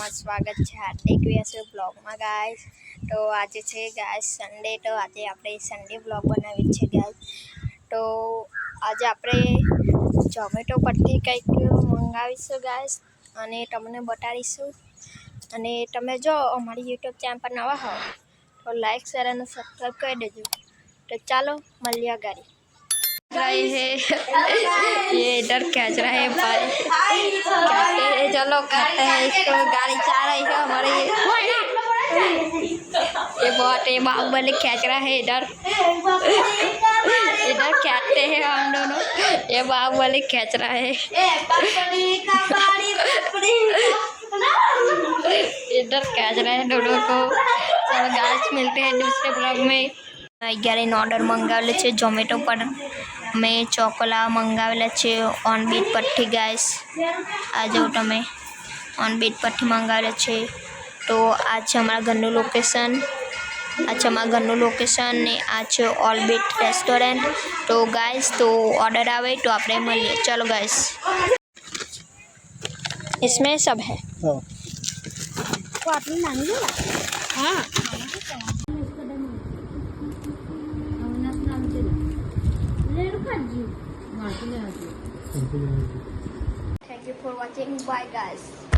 તમારું સ્વાગત છે હાર્દિક વ્યાસુ બ્લોગમાં ગાઈસ તો આજે છે ગાઈસ સન્ડે તો આજે આપણે સન્ડે બ્લોગ બનાવી છે ગાઈસ તો આજે આપણે ઝોમેટો પરથી કંઈક મંગાવીશું ગાઈસ અને તમને બતાવીશું અને તમે જો અમારી યુટ્યુબ ચેનલ પર નવા હો તો લાઈક શેર અને સબસ્ક્રાઈબ કરી દેજો તો ચાલો મળીએ ગાડી रही है ये इधर कैच रहा है पर चलो करते हैं इसको गाड़ी चाह रही है हमारे ये ये बहुत ये बाहुबली खेच रहा है इधर इधर खेचते हैं हम दोनों ये बाहुबली खेच रहा है इधर खेच रहे हैं दोनों को चलो गाड़ी मिलते हैं दूसरे ब्लॉग में ग्यारह ऑर्डर मंगा ले जोमेटो पर મે ચોકલા મંગાવેલ છે ઓનબીટ પત્ઠી ગાઈસ આજે ઓટમે ઓનબીટ પત્ઠી મંગાવેલ છે તો આજ છે અમાર ઘરનો લોકેશન આ છે મારા ઘરનો લોકેશન ને આ છે ઓલબીટ રેસ્ટોરન્ટ તો ગાઈસ તો ઓર્ડર આવે તો આપણે ચલો ગાઈસ इसमें सब है હા પાટલી નામ નું હા Thank you for watching. Bye guys.